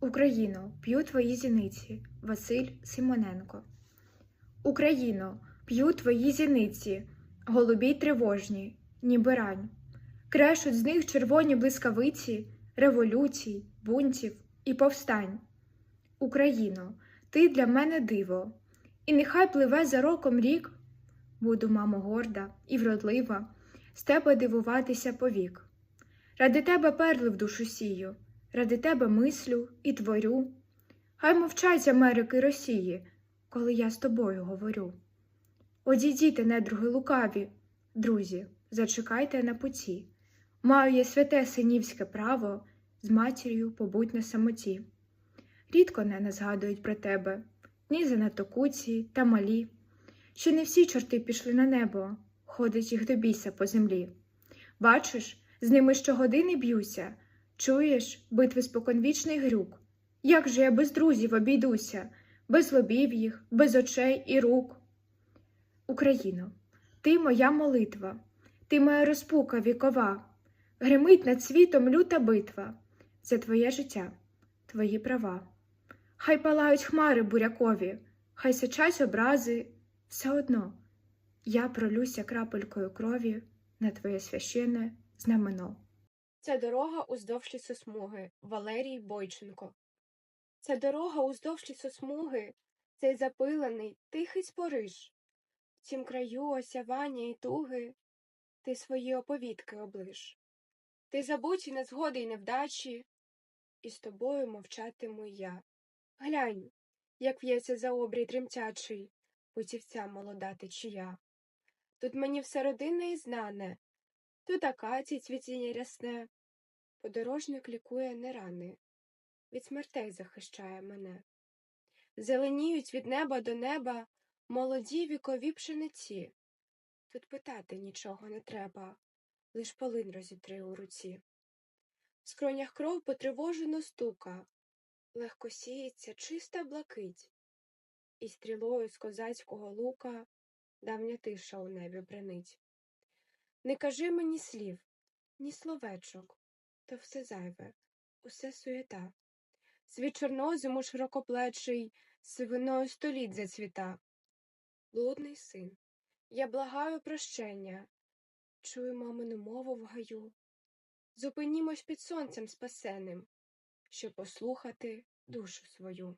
Україно, п'ю твої зіниці, Василь Симоненко. Україно, п'ю твої зіниці, голубі й тривожні, ніби рань. Крешуть з них червоні блискавиці, революцій, бунтів і повстань. Україно, ти для мене диво, і нехай пливе за роком рік. Буду, мамо, горда і вродлива, з тебе дивуватися повік. Ради тебе перли в душу сію, ради тебе мислю і творю. Хай мовчать Америки Росії, коли я з тобою говорю. Одійдіте, недруги лукаві, друзі, зачекайте на путі. Маю я святе синівське право з матір'ю побудь на самоті. Рідко не згадують про тебе, ні занадто куці та малі. Ще не всі чорти пішли на небо, ходить їх до біса по землі. Бачиш, з ними щогодини б'юся, чуєш битви споконвічний грюк. Як же я без друзів обійдуся, без лобів їх, без очей і рук? Україно, ти моя молитва, ти моя розпука вікова, гримить над світом люта битва за твоє життя, твої права. Хай палають хмари бурякові, хай сичать образи, все одно я пролюся крапелькою крові на твоє священне знамено. Це дорога уздовж лісосмуги Валерій Бойченко. Це дорога уздовж лісосмуги, цей запилений, тихий спориш. В цім краю осявання і туги ти свої оповідки облиш. Ти забуті незгоди й невдачі, і з тобою мовчатиму я. Глянь, як в'ється за обрій тремтячий, путівця молода течія. Тут мені все родинне і знане, Тут акацій цвітіння рясне, подорожник лікує не рани, від смертей захищає мене. Зеленіють від неба до неба молоді вікові пшениці. Тут питати нічого не треба, лиш полин розітри у руці. В скронях кров потривожено стука, легко сіється чиста блакить, і стрілою з козацького лука давня тиша у небі бренить. Не кажи мені слів, ні словечок, то все зайве, усе суєта. Світ чорнозиму широкоплечий, сивиною століть зацвіта. Блудний син, я благаю прощення, чую мамину мову в гаю. Зупинімось під сонцем спасеним, щоб послухати душу свою.